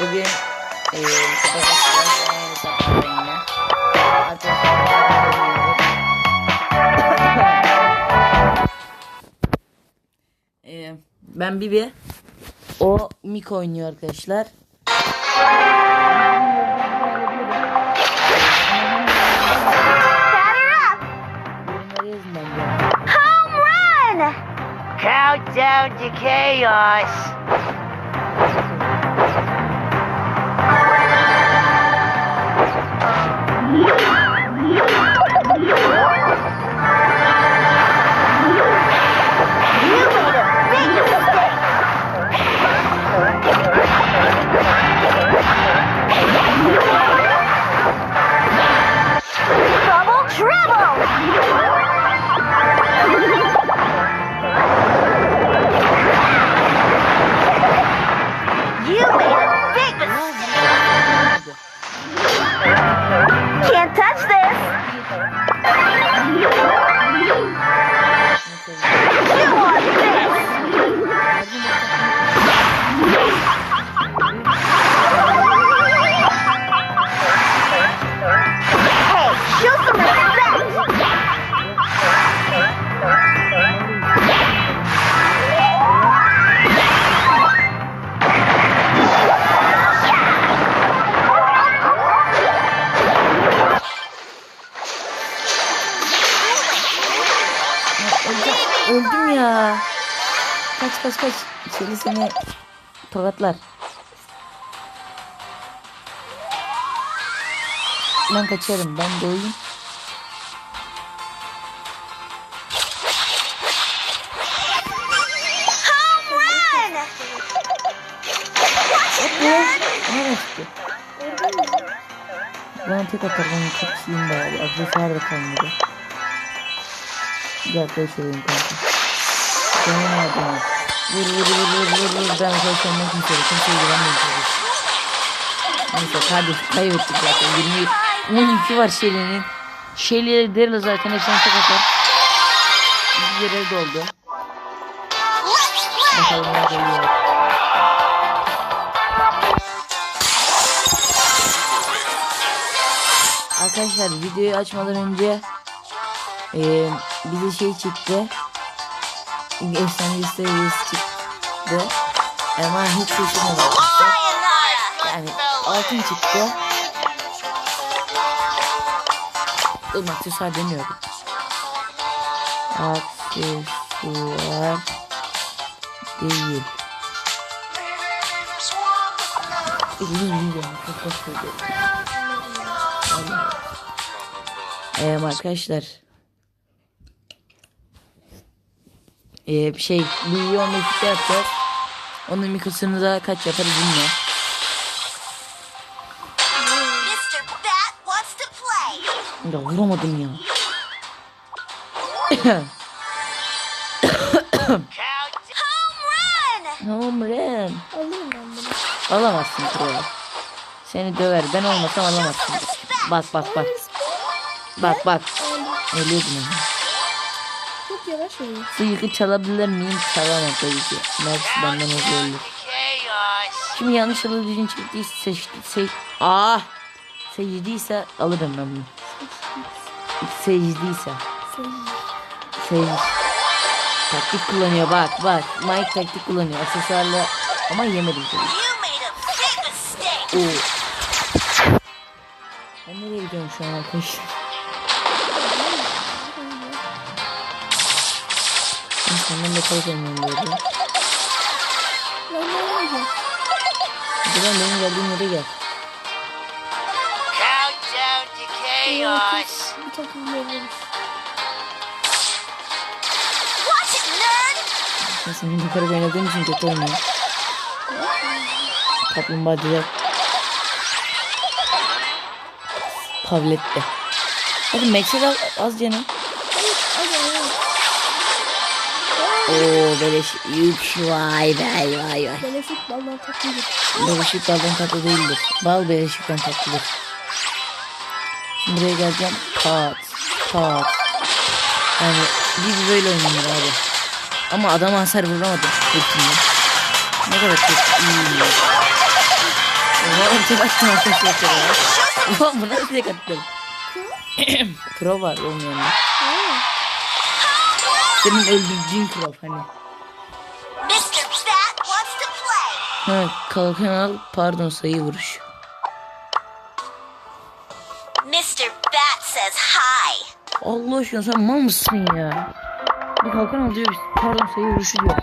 Bugün eee Eee, ben Bibi. O Mik oynuyor arkadaşlar. Countdown to chaos. Kaç kaç kaç. İçeri seni tokatlar. Ben kaçarım. Ben doyayım. Bana tek atar. Ben çok iyiyim bari. Aksesuar da kalmadı. Gel arkadaş olayım kanka. Senin adamı. Vur vur vur vur vur vur. Ben arkadaş olmak kimseye. Kimseye güvenmiyorum. Neyse kardeş kaybettik zaten. 20 12 var Shelly'nin. Shelly'e Daryl zaten hepsini tek atar. Bir görev doldu. Bakalım ne geliyor. Arkadaşlar videoyu açmadan önce eee bize şey çıktı. Efsane seviyesi çıktı. Ama hiç şaşırmadım. Yani altın çıktı. Dur aksesuar demiyorum. Aksesuar değil. Hoş söylüyorum. Ee, arkadaşlar. Bir şey 15 şey yapacağız. Onun mikrosunu da kaç yaparız bilmiyorum. Ya vuramadım ya. Home run! Home run. Alayım ben bunu. Alamazsın kral. Seni döver. Ben olmasam alamazsın. Bak bak bak. Bak bak. Ölüyordum ya. Oynuyor. Bu yükü çalabilir miyim? Çalamam tabii ki. Max benden. Chaos. Şimdi yanlış düzgün çektiyse seçti. Se ah! Secdiyse alırım ben bunu. Secdiyse. Sec. Taktik kullanıyor bak bak. Mike taktik kullanıyor. Aksesuarla ama yemedim tabii. Oo. Ben nereye gidiyorum şu an arkadaşlar? Senden de kalıp oynuyorum böyle. Ben de oynayacağım. Hadi lan benim geldiğim yere gel. Countdown to chaos. Bir takım veriyoruz. Watch it, nerd! Ben senin yukarı oynadığım için kötü oynuyorum. Kaplumbağacılar. Pavlette. Hadi Max'e az canım. Oo beleş yük vay vay vay vay. Beleşik baldan tatlıdır. Beleşik baldan tatlı değildir. Bal beleşikten tatlıdır. Şimdi buraya geleceğim. Pat. Pat. Yani biz böyle oynanır abi. Ama adama hasar vuramadım. Hepsini. Ne kadar çok iyi. Adam tek attım arkadaşlar. Ulan bu nasıl tek attım? Kro var onun yanında. Senin öldürdüğün kro hani. Ha, kalkan al pardon sayı vuruş. Mr. Bat says hi. Allah aşkına sen mal mısın ya? Bir kalkan al diyor pardon sayı vuruşu diyor.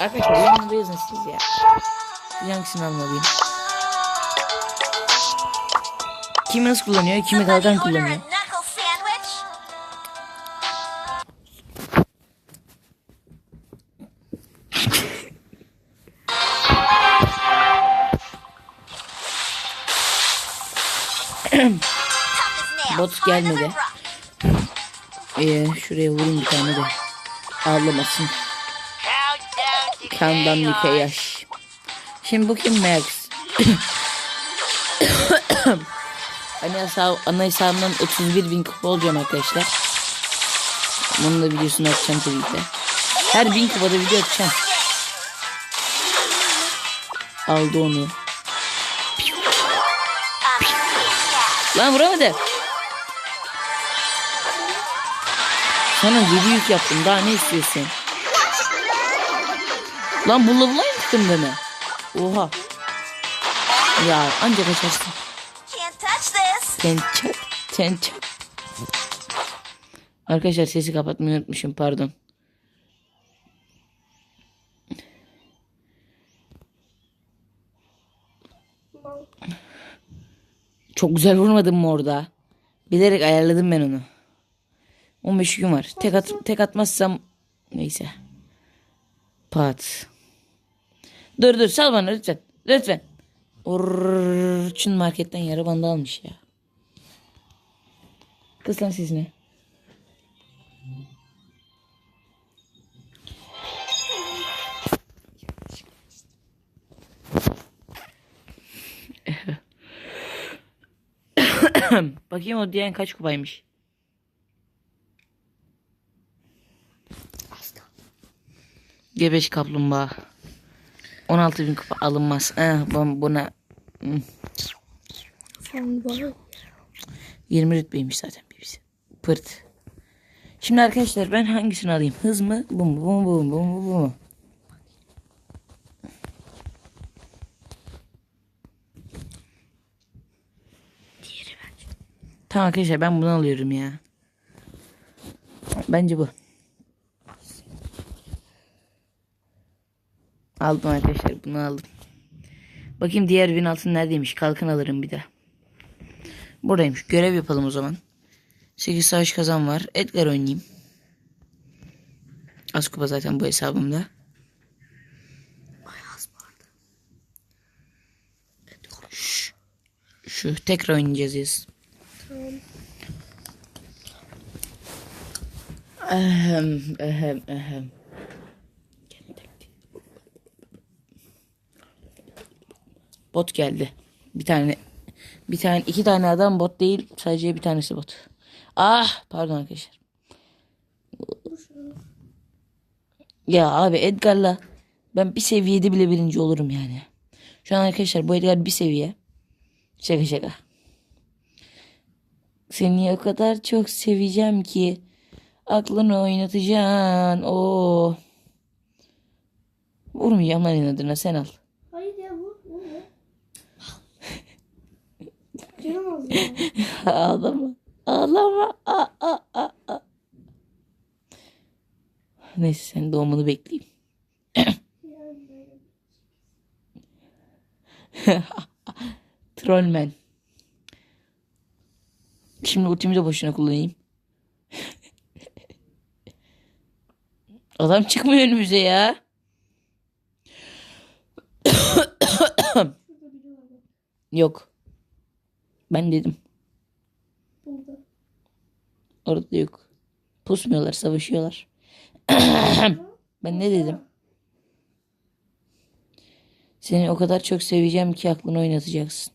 Arkadaşlar yanımda yazın siz ya. Siz hangisini almalıyım? Kimi nasıl kullanıyor? Kimi kalkan kullanıyor? Gelmedi. Ee, şuraya vurayım bir tane de. Ağlamasın. Kandan. Nike yaş. Şimdi bu kim Max? Hani hesabı, ana hesabımdan 31 bin kupa olacağım arkadaşlar. Bunun da videosunu atacağım tabii ki. Her bin kupada video atacağım. Aldı onu. Lan vuramadı. Sana 7 yük yaptım daha ne istiyorsun? Lan bulla bulla yıktım deme. Oha. Ya ancak açarsın. Can't touch this. Arkadaşlar sesi kapatmayı unutmuşum pardon. Çok güzel vurmadım mı orada? Bilerek ayarladım ben onu. 15 gün var. Tek, at, tek atmazsam neyse. Pat. Dur dur sal bana lütfen. Lütfen. Orçun marketten yarı bandı almış ya. Kız lan sesini. Bakayım o diyen kaç kupaymış. Gebeş kaplumbağa. 16 bin kupa alınmaz. Eh, ben buna hmm, sen bana 20 rütbeymiş zaten birisi. Pırt. Şimdi arkadaşlar ben hangisini alayım? Hız mı? Bu mu? Bu mu? Bu mu? Bu mu? Bu mu? Tamam arkadaşlar ben bunu alıyorum ya. Bence bu. Aldım arkadaşlar bunu aldım. Bakayım diğer bin altın neredeymiş. Kalkan alırım bir de. Buradaymış. Görev yapalım o zaman. 8 savaş kazan var. Edgar oynayayım. Az kupa zaten bu hesabımda. Şu tekrar oynayacağız yaz. Ehem, ehem, ehem. Bot geldi. Bir tane bir tane iki tane adam bot değil sadece bir tanesi bot. Ah pardon arkadaşlar. Ya abi Edgar'la ben bir seviyede bile birinci olurum yani. Şu an arkadaşlar bu Edgar bir seviye. Şaka şaka. Seni o kadar çok seveceğim ki aklını oynatacaksın. Oo. Vurmayacağım lan inadına sen al. Hayır ya bu, bu ne? Canım az ya. Ağlama. Ağlama. Aa, aa, aa, aa. Neyse senin doğumunu bekleyeyim. Trollman. Şimdi ultimi de boşuna kullanayım. Adam çıkmıyor önümüze ya. Yok. Ben dedim. Burada. Orada da yok. Pusmuyorlar, savaşıyorlar. ben ne dedim? Seni o kadar çok seveceğim ki aklını oynatacaksın.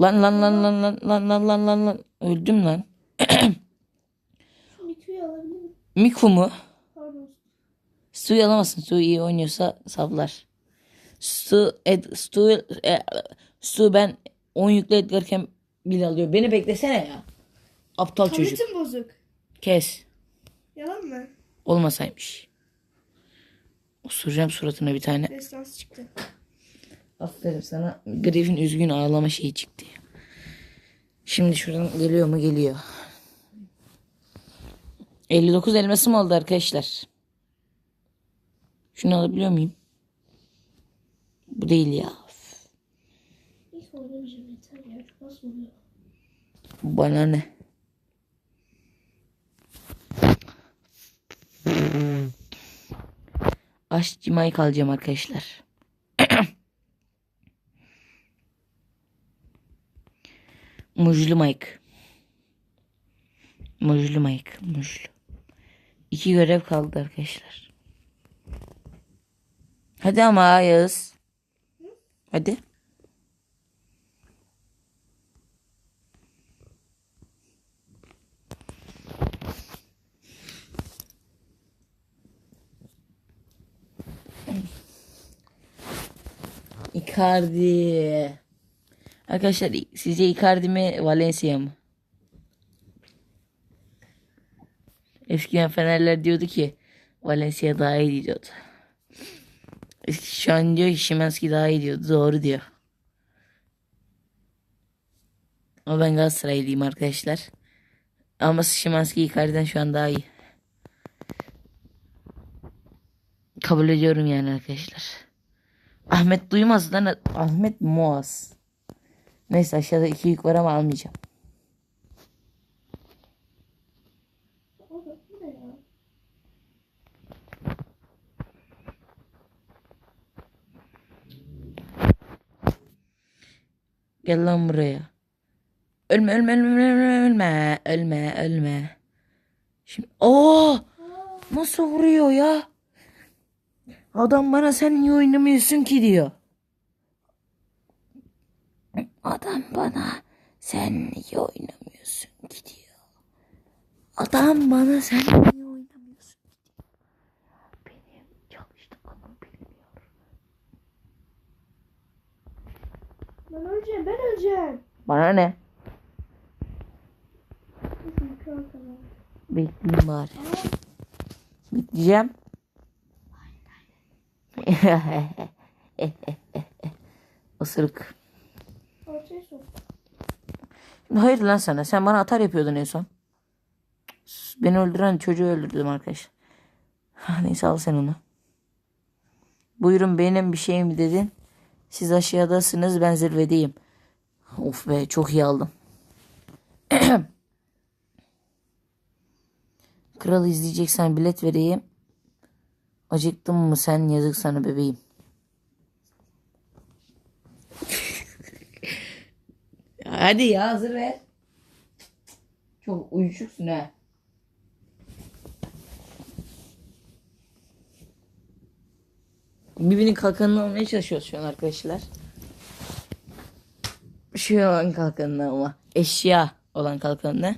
Lan lan lan lan lan lan lan lan lan lan. Öldüm lan. Miku'yu alabilir miyim? Miku mu? Pardon. Suyu alamazsın. Su iyi oynuyorsa savlar. Stu, Ed, Stu, e, Stu ben 10 yüklü Edgar'ken bile alıyor. Beni beklesene ya. Aptal çocuk. Tabletim bozuk. Kes. Yalan mı? Olmasaymış. Osuracağım suratına bir tane. Destans çıktı. Aferin sana. Griffin üzgün ağlama şeyi çıktı. Şimdi şuradan geliyor mu? Geliyor. 59 elmasım oldu arkadaşlar. Şunu alabiliyor muyum? Bu değil ya. İlk oynamayacağım yeter Bana ne? Aşk Mike alacağım arkadaşlar. Mujlu Mike. Mujlu Mike. Mujlu. İki görev kaldı arkadaşlar. Hadi ama Yağız. Hadi. Icardi. Arkadaşlar sizce Icardi mi Valencia mı? Eskiden Fenerler diyordu ki Valencia daha iyi diyordu. Şu an diyor ki Şimanski daha iyi diyordu. Doğru diyor. Ama ben Galatasaraylıyım arkadaşlar. Ama Şimanski Icardi'den şu an daha iyi. Kabul ediyorum yani arkadaşlar. Ahmet Duymaz'dan Ahmet Muaz. Neyse aşağıda iki yük var ama almayacağım. O? Gel lan buraya. Ölme ölme ölme ölme ölme ölme ölme. Şimdi Oo! Nasıl vuruyor ya? Adam bana sen niye oynamıyorsun ki diyor. Adam bana sen niye oynamıyorsun ki diyor. Adam bana sen niye oynamıyorsun ki diyor. Benim çalıştığımı bilmiyor. Ben öleceğim ben öleceğim. Bana ne? Neyse, kral tamam. Bekleyeyim bari. Bekleyeceğim. Isırık. Sok. Hayır lan sana. Sen bana atar yapıyordun en son. Beni öldüren çocuğu öldürdüm arkadaş. Neyse al sen onu. Buyurun benim bir şey mi dedin? Siz aşağıdasınız ben zirvedeyim. Of be çok iyi aldım. Kral izleyeceksen bilet vereyim. Acıktın mı sen yazık sana bebeğim. Hadi ya hazır ver. Çok uyuşuksun ha. Birbirinin kalkanını almaya çalışıyoruz şu an arkadaşlar. Şu an kalkanını ama eşya olan kalkanını.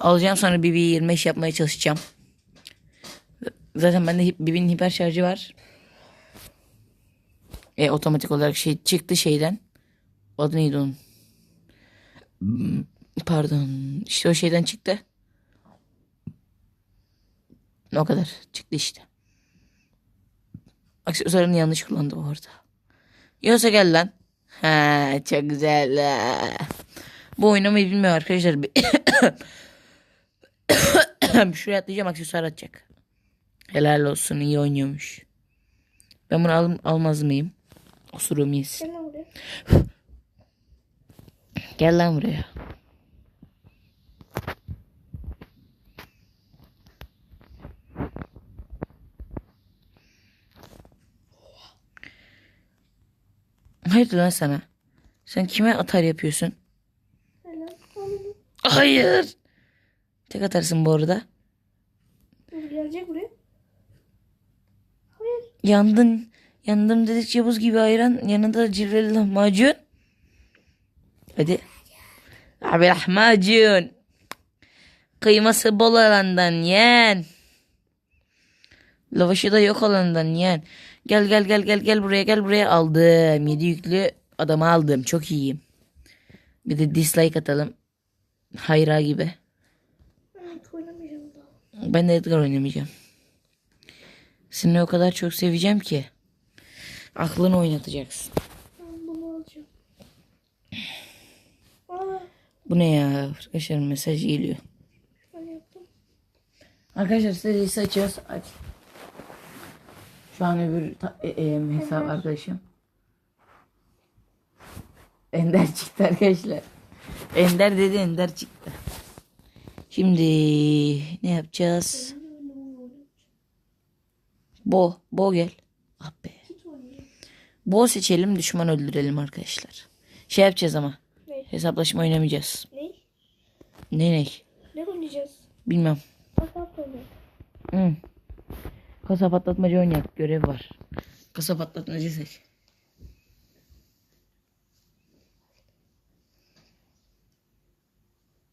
Alacağım sonra Bibi'yi 25 yapmaya çalışacağım. Zaten bende Bibi'nin hiper şarjı var. E, otomatik olarak şey çıktı şeyden. Adı neydi onun? Hmm, Pardon. İşte o şeyden çıktı. O kadar. Çıktı işte. Aksesuarını yanlış kullandı orada. Yoksa gel lan. Ha, çok güzel. Bu oynamayı bilmiyor arkadaşlar. Şuraya atlayacağım aksesuar atacak. Helal olsun iyi oynuyormuş. Ben bunu al almaz mıyım? Osurumu yesin. Gel lan buraya. Gel lan sana. Sen kime atar yapıyorsun? Hayır. Tek atarsın bu arada. Gelecek buraya. Yandın. Yandım dedikçe buz gibi ayran. Yanında cilveli lahmacun. Hadi. Abi lahmacun. Kıyması bol olandan yen. Lavaşı da yok olandan yen. Gel gel gel gel gel buraya gel buraya aldım. 7 yüklü adamı aldım. Çok iyiyim. Bir de dislike atalım. Hayra gibi. Ben de Edgar oynamayacağım. Seni o kadar çok seveceğim ki. Aklını oynatacaksın. Ben bunu alacağım. Bu ne ya? Arkadaşlar mesaj geliyor. Arkadaşlar serisi açıyoruz. Aç. Şu an öbür e- e- hesap arkadaşım. Ender çıktı arkadaşlar. Ender dedi Ender çıktı. Şimdi ne yapacağız? Bo. Bo gel. Ah be. Bo seçelim düşman öldürelim arkadaşlar. Şey yapacağız ama. Ne? Hesaplaşma oynamayacağız. Ne? Ne ne? Ne oynayacağız? Bilmem. Bak oynayalım. Hı. Kasa patlatmaca oynayak. Görev var. Kasa patlatmaca seç.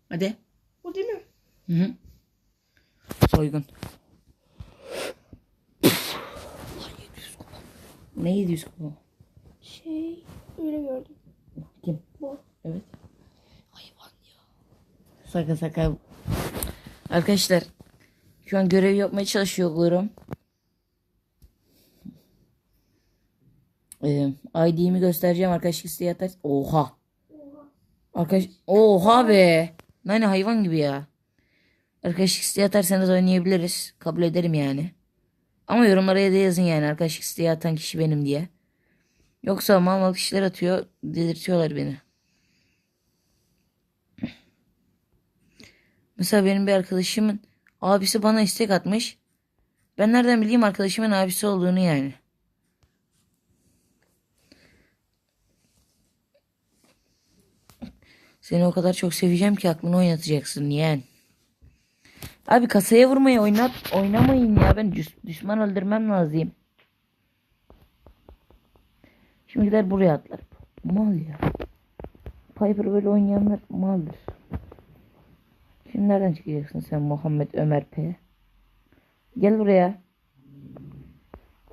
Hadi. Bu değil mi? Hı hı. Soygun. Ne 700 kupa? Şey öyle gördüm. Kim? Bu. Evet. Hayvan ya. Saka saka. Arkadaşlar şu an görev yapmaya çalışıyorum. Ee, ID'mi göstereceğim arkadaşlık isteği atar. Oha. Oha. Arkadaş Oha be. Nane hayvan gibi ya. Arkadaşlık isteği atarsanız oynayabiliriz. Kabul ederim yani. Ama yorumlara da yazın yani arkadaşlık isteği atan kişi benim diye. Yoksa mal mal kişiler atıyor. Delirtiyorlar beni. Mesela benim bir arkadaşımın abisi bana istek atmış. Ben nereden bileyim arkadaşımın abisi olduğunu yani. Seni o kadar çok seveceğim ki aklını oynatacaksın yeğen. Abi kasaya vurmayı oynat oynamayın ya ben düş- düşman öldürmem lazım. Şimdi gider buraya atlar. Mal ya. Piper böyle oynayanlar maldır. Şimdi nereden çıkacaksın sen Muhammed Ömer P? Gel buraya.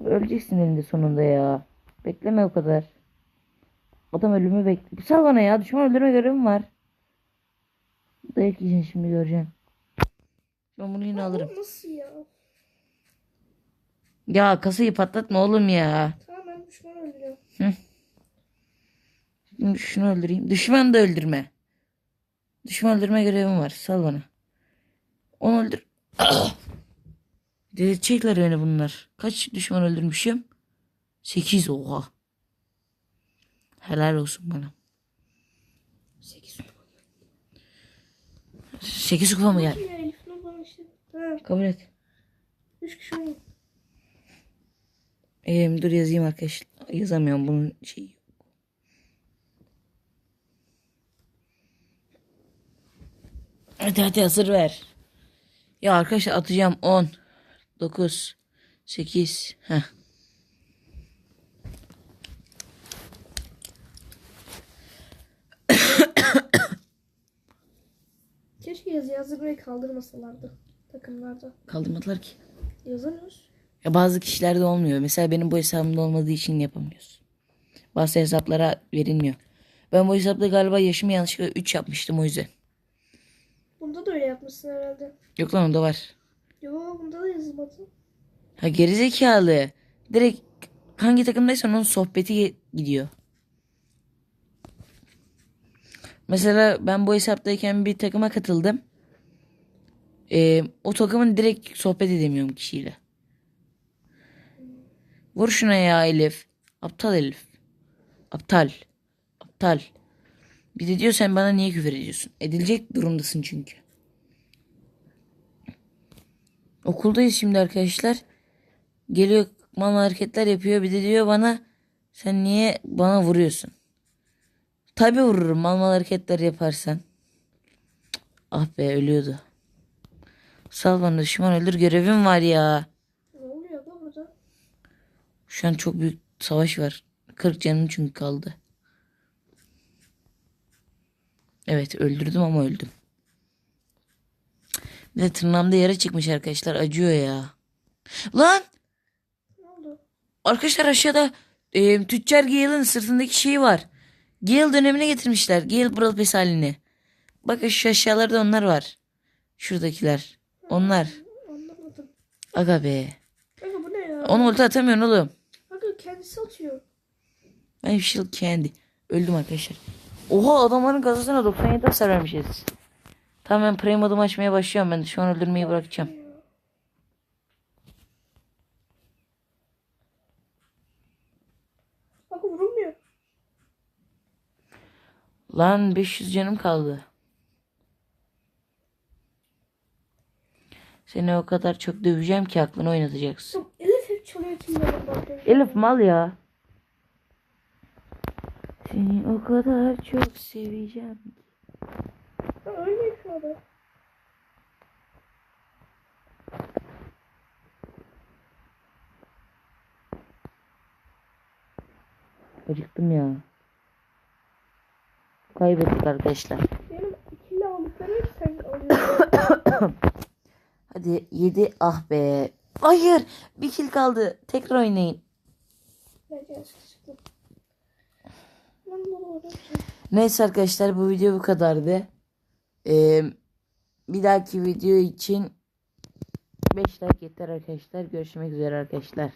Öleceksin elinde sonunda ya. Bekleme o kadar. Adam ölümü bekliyor. Sal bana ya. Düşman öldürme görevim var. Dayak yiyeceksin şimdi göreceksin. Ben bunu yine alırım. Bu nasıl ya? Ya kasayı patlatma oğlum ya. Tamam ben düşman öldürüyorum. Şimdi şunu öldüreyim. Düşman da öldürme. Düşman öldürme görevim var. Sal bana. Onu öldür. Delirtecekler beni bunlar. Kaç düşman öldürmüşüm? 8 oha. Helal olsun bana. 8 kupa. 8 kupa mı geldi? Kim ya Elif Nur bana işte. Ha, Kabul et. üç kişi oynayın. Ee, dur yazayım arkadaşlar. Yazamıyorum bunun şeyi. yok. Hadi hadi hazır ver. Ya arkadaşlar atacağım 10 9 8 Heh. Keşke yazı yazmayı kaldırmasalardı takımlarda. Kaldırmadılar ki. Yazamıyoruz. Ya bazı kişilerde olmuyor. Mesela benim bu hesabımda olmadığı için yapamıyoruz. Bazı hesaplara verilmiyor. Ben bu hesapta galiba yaşımı yanlışlıkla 3 yapmıştım o yüzden. Bunda da öyle yapmışsın herhalde. Yok lan onda var. Yo bunda da yazılmadı. Ha gerizekalı. Direkt hangi takımdaysan onun sohbeti gidiyor. Mesela ben bu hesaptayken bir takıma katıldım. Ee, o takımın direkt sohbet edemiyorum kişiyle. Vur şuna ya Elif. Aptal Elif. Aptal. Aptal. Bir de diyor sen bana niye küfür ediyorsun? Edilecek durumdasın çünkü. Okuldayız şimdi arkadaşlar. Geliyor mal hareketler yapıyor. Bir de diyor bana sen niye bana vuruyorsun? Tabi vururum mal mal hareketler yaparsan. Ah be ölüyordu. Sal bana düşman öldür görevim var ya. Ne oluyor da burada? Şu an çok büyük savaş var. 40 canım çünkü kaldı. Evet öldürdüm ama öldüm. Bir de tırnağımda yara çıkmış arkadaşlar. Acıyor ya. Lan! Ne oldu? Arkadaşlar aşağıda e, Tüccar Gale'ın sırtındaki şeyi var. Gale dönemine getirmişler. Gale Brawl Pass halini. Bakın şu aşağılarda onlar var. Şuradakiler. Onlar. Anlamadım. Aga be. Kanka bu ne ya? Onu ulti atamıyorsun oğlum. Kanka kendisi atıyor. Ben shield candy. Öldüm arkadaşlar. Oha adamların gazasına 97 hasar vermişiz. Tamam ben prime modumu açmaya başlıyorum ben. Şu an öldürmeyi bırakacağım. Kanka vurulmuyor. Lan 500 canım kaldı. Seni o kadar çok döveceğim ki aklını oynatacaksın. Elif hep çalıyor bak. Elif mal ya. Seni o kadar çok seveceğim. Ha ölmüyor şu anda. Acıktım ya. Kaybettik arkadaşlar. Benim ikili aldıklarım hep sen alıyorsun. Hadi 7 ah be. Hayır bir kill kaldı. Tekrar oynayın. Neyse arkadaşlar bu video bu kadardı. Ee, bir dahaki video için 5 like yeter arkadaşlar. Görüşmek üzere arkadaşlar.